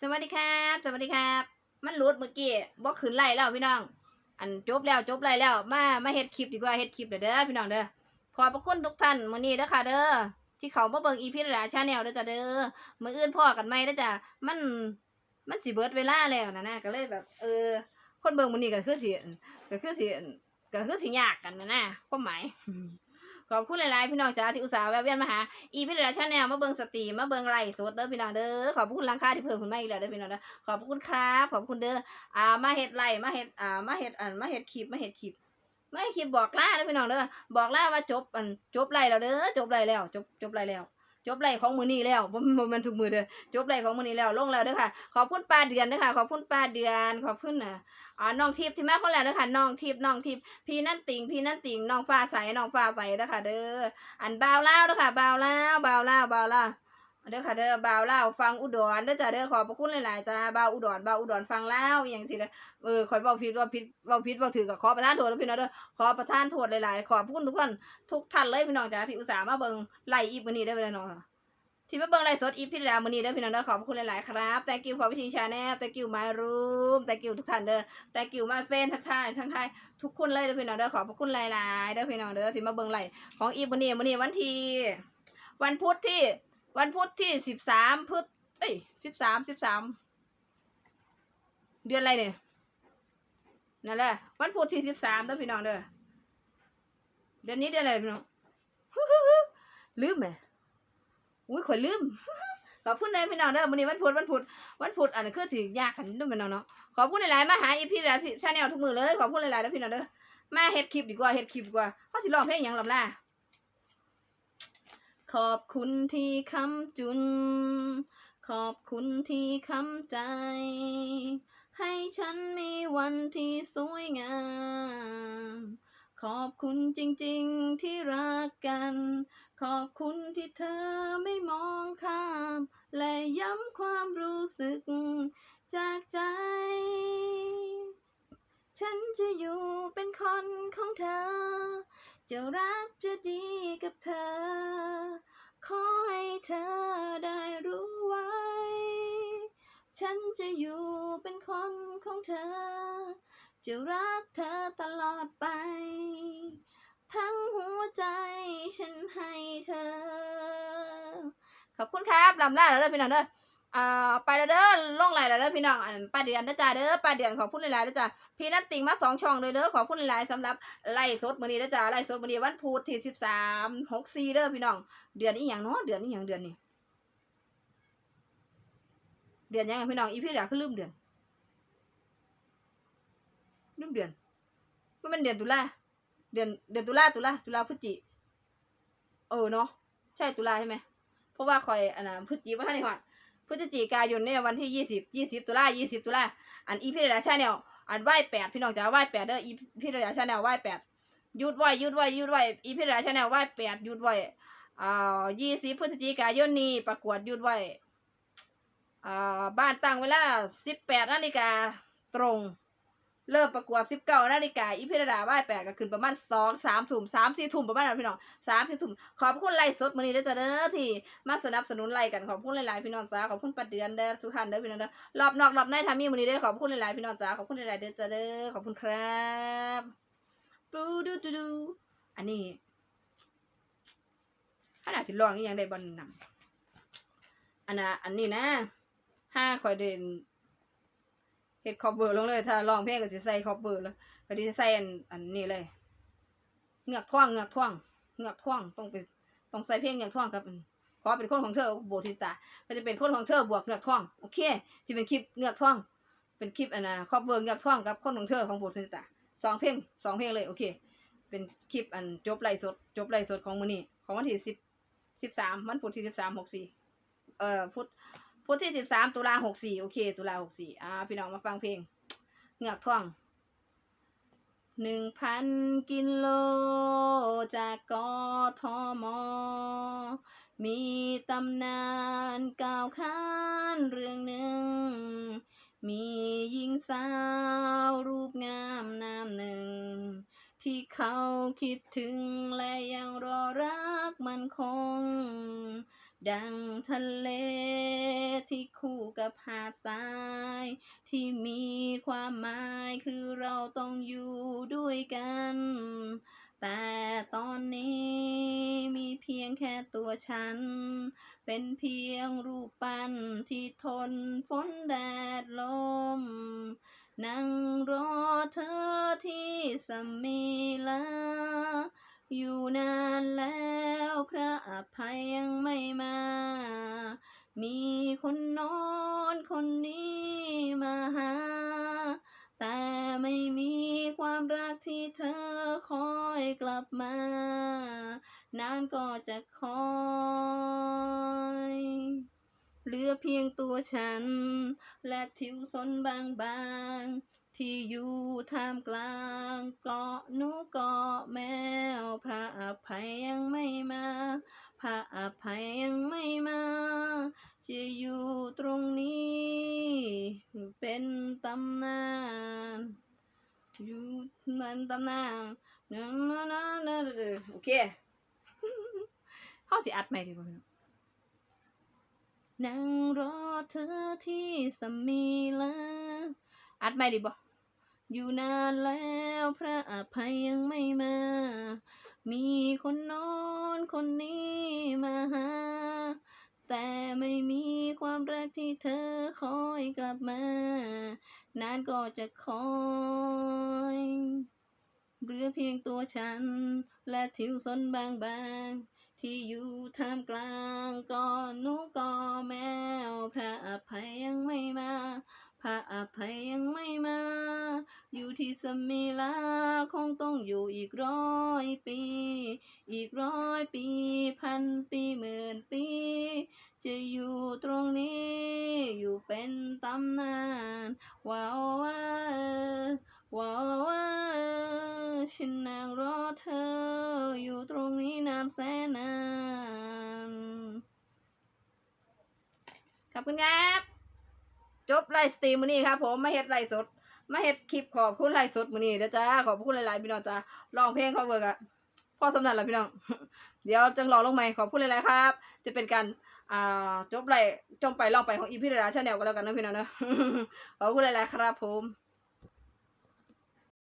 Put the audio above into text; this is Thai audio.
สวัสดีครับ สวัสดีครับ มันหลุดเมื่อกี้บ่ขึ้นไล่แล้วพี่น้อง อันจบแล้วจบไล่แล้ว มา มาเฮ็ดคลิปดีกว่าเฮ็ดคลิปเด้อเด้อพี่น้องเด้อ ขอบพระคุณทุกท่านมื้อนี้เด้อค่ะเด้อ ที่เขามาเบิ่งอีพีระดาชาแนลเด้อจ้ะเด้อ มื้ออื่นพ่อกันไหมเด้อจ้ะ มัน มันสิเบิดเวลาแล้วนะนะก็เลยแบบ เออ คนเบิ่งมื้อนี้ก็คือสิก็คือสิก็คือสิยากกันนะนะความหมาย ขอบคุณหลายๆ พี่น้องจ้าที่อุตส่าห์แวะเวียนมาหา อีพิราชาแนลมาเบิงสตรีมมาเบิงไลฟ์สดเด้อพี่น้องเด้อขอบคุณราคาที่เพิ่มขึ้นมาอีกแล้วเด้อพี่น้องเด้อขอบคุณครับ ขอบคุณเด้ออ่ามาเฮ็ดไลฟ์มาเฮ็ดอ่ามาเฮ็ดอันมาเฮ็ดคลิปมาเฮ็ดคลิปมาเฮ็ดคลิปบอกลาเด้อพี่น้องเด้อบอกลาว่าจบอันจบไลฟ์แล้วเด้อจบไลฟ์แล้วจบจบไลฟ์แล้ว จบไลฟ์ของมือนี้แล้วมันถูกมือเด้อจบไลฟ์ของมือนี้แล้วลงแล้วเด้อค่ะ ขอบคุณป้าเดือนเด้อค่ะ ขอบคุณป้าเดือนขอบคุณอะอ๋อน้องทิพย์ที่มาคนแรกเด้อค่ะน้องทิพย์น้องทิพย์พี่นั่นติ่งพี่นั่นติ่งน้องฟ้าใสน้องฟ้าใสเด้อค่ะ เด้ออันบ่าวเล่าวเด้อค่ะบ่าวเล่าเบ่าวเล่าเบ่าวเล่าว เด้อค่ะเด้อบ่าวเล่าฟังอุดรเด้อจ้ะเด้อขอบพระคุณหลายๆจ้าบ่าวอุดรบ่าวอุดรฟังเล่าวอย่างสิเด้อเออคอยเว้าผิดเว่าผิดเว้าผิดเว้าถือก็ขอประทานโทษแล้วพี่น้องเด้อขอประทานโทษหลายๆขอบคุณทุกคนทุกท่านเลยพี่น้องจ้าที่อุตส่าห์มาเบิ่งไล่อีฟมื้อนี้ได้อพี่น้องที่มาเบิ่งไล่สดอีฟพี่ดามื้อนี้เด้พี่น้องเด้อขอบคุณหลายๆครับ thank you for watching channel thank you my room thank you ทุกท่านเด้อ thank you my friend ทักทายทักทายทุกคนเลยเด้อพี่น้องเด้อขอบพระคุณหลายๆเด้อพี่น้องเด้อที่มาเบิ่งไล่ของอีวันนี้วันนี้วันที่วันพุธที่ วันพุธที่สิบสามพฤษเอ้ยสิบสามสิบสามเดือนอะไรเนี่ยนั่นแหละ วันพุธที่สิบสามเด้อพี่น้องเด้อเดือนนี้เดือนอะไรพี่น้องลืมไหมอุ้ยข่อยลืมขอบคุณเลยพี่น้องเด้อวันนี้วันพุธวันพุธวันพุธอันนี้คือถือยากขันด้อพี่น้องเนาะขอบคุณหลายๆมาหาอีพีราชาแนลทุกมือเลยขอบคุณหลายๆเด้อพี่น้องเด้อมาเฮ็ดคลิปดีกว่าเฮ็ดคลิปดีกว่าเขาสิร้องเพลงหยังลำล่ะ ขอบคุณที่คำจุน ขอบคุณที่คำใจ ให้ฉันมีวันที่สวยงาม ขอบคุณจริงๆที่รักกัน ขอบคุณที่เธอไม่มองข้าม และย้ำความรู้สึกจากใจ ฉันจะอยู่เป็นคนของเธอ จะรักจะดีกับเธอ ขอให้เธอได้รู้ไว้ ฉันจะอยู่เป็นคนของเธอ จะรักเธอตลอดไป ทั้งหัวใจฉันให้เธอ ขอบคุณครับลำลาแล้วเด้อพี่น้องเด้อ อ่าไปแล้วเด้อลงไหลแล้วเด้อพี่น้องอันป้าเดือนเด้อจ้าเด้อป้าเดือนขอบคุณหลายๆเด้อจ้าพี่นัตติงมาสองช่องเลยเด้อขอบคุณหลายๆสำหรับไล่สดมื้อนี้เด้อจ้าไล่สดมื้อนี้วันพุธที่สิบสามหกสี่เด้อพี่น้อง เดือนนี้อย่างเนาะเดือนนี้อย่างเดือนนี้เดือนยังไงพี่น้องอีพี่เดี๋ยวคือลืมเดือนลืมเดือนว่ามันเดือนตุลาเดือนเดือนตุลาตุลาตุลาพฤศจิเออเนาะใช่ตุลาใช่ไหมเพราะว่าคอยอันน่ะพฤศจิว่าท่านในหอด พฤศจิกายนเนี่ยวันที่ยี่สิบยี่สิบตุลายี่สิบตุลาอันอีพิเดาชาแนลอันไหว้แปดพี่น้องจ๋าไหว้แปดเด้ออีพิเดาชาแนลไหว้แปดยุดไหวยุดไหวยุดไหวอีพิเดาชาแนลไหว้แปดยุดไหวอ่ายี่สิบพฤศจิกายนนี้ประกวดยุดไหวอ่าบ้านตั้งเวลาสิบแปดนาฬิกาตรง เริ่มประกวดสิบเก้านาฬิกาอีพิรดาไหว้แปดก็ขึ้นประมาณสองสามทุ่มสามสี่ทุ่มประมาณนั้นพี่น้องสามสี่ทุ่มขอบคุณไลฟ์สดมือนี้ด้อจ้าเด้อที่มาสนับสนุนไลฟ์กันขอบคุณหลายๆพี่น้องจ้าขอบคุณปัดเดือนเด้อทุกท่านเด้อพี่น้องเด้อรอบนอกรอบในทามีมือนี้ด้อขอบคุณหลายๆพี่น้องจ้าขอบคุณหลายๆเด้อจ้าเด้อขอบคุณครับปูดูดูดูอันนี้ขนาดสิลองอีหยังได้บ่นำอันน่ะอันนี้นะห้าคอยเด่น เฮ็ดคอปเวอร์ลงเลยถ้าร้องเพลงก็สิใส่คอปเวอร์แล้วก็สิใส่อันอันนี้เลยเงือกท่วงเงือกท่วงเงือกท่วงต้องไปต้องใส่เพลงเงือกท่วงครับขอเป็นคนของเธอโบทิตาก็จะเป็นคนของเธอบวกเงือกท่วงโอเคที่เป็นคลิปเงือกท่วง เป็นคลิปอันน่ะคอปเวอร์เงือกท่วงกับคนของเธอของโบทิตาสองเพลงสองเพลงเลยโอเค เป็นคลิปอันจบไลฟ์สดจบไลฟ์สดของมื้อนี้ของวันที่สิบสิบสามวันพุธที่สิบสามหกสี่เอ่อพุธ พุธที่สิบสามตุลาหกสี่โอเค ตุลาหกสี่อ่า พี่น้องมาฟังเพลงเหงือกท่วงหนึ่งพันกิโลจากกทม มีตำนานกล่าวขานเรื่องหนึ่ง มีหญิงสาวรูปงามนามหนึ่ง ที่เขาคิดถึงและยังรอรักมันคง ดังทะเล ที่คู่กับหาดทราย ที่มีความหมายคือเราต้องอยู่ด้วยกัน แต่ตอนนี้มีเพียงแค่ตัวฉัน เป็นเพียงรูปปั้นที่ทนฝนแดดลม นั่งรอเธอที่สมิลาอยู่นานแล้วพระอภัยยังไม่มา มีคนโน้นคนนี้มาหา แต่ไม่มีความรักที่เธอคอยกลับมา นานก็จะคอยเหลือเพียงตัวฉัน และทิวสนบางๆ ที่อยู่ท่ามกลางเกาะหนูเกาะแมว พระอภัยยังไม่มา พระอภัยยังไม่มา จะอยู่ตรงนี้ เป็นตำนานอยู่มันตำนานนะนะนะนโอเคเขาสิอัดใหม่ดีกว่านั่งรอเธอที่สมีลาอัดไม่ดีบ่อยู่นานแล้วพระอภัยยังไม่มา มีคนโน้นคนนี้มาหา แต่ไม่มีความรักที่เธอคอยกลับมา นานก็จะคอยเหลือเพียงตัวฉัน และทิวสนบางๆ ที่อยู่ท่ามกลางก็หนูก็แมวพระอภัยยังไม่มา พระอภัยยังไม่มา อยู่ที่สมิลาคงต้องอยู่อีกร้อยปี อีกร้อยปี พันปีหมื่นปี จะอยู่ตรงนี้ อยู่เป็นตำนานว้าวว้าว้าวว้าฉันนั่งรอเธอ อยู่ตรงนี้นานแสนนาน ขอบคุณครับ จบไลฟ์สตรีมมื้อนี้ครับผมมาเฮ็ดไลฟ์สด มาเฮ็ดคลิปขอบคุณไลฟ์สดมื้อนี้เด้อจ้าขอบคุณหลายๆพี่น้องจ้าร้องเพลง cover กะพอสำนักแล้วพี่น้อง เดี๋ยวจังรอลงใหม่ขอบคุณหลายๆครับ จะเป็นการอ่าจบไลฟ์จมไปลองไปของอีพี่ดราชาแนลก็แล้วกันนะพี่น้องเนอะขอบคุณหลายๆครับผม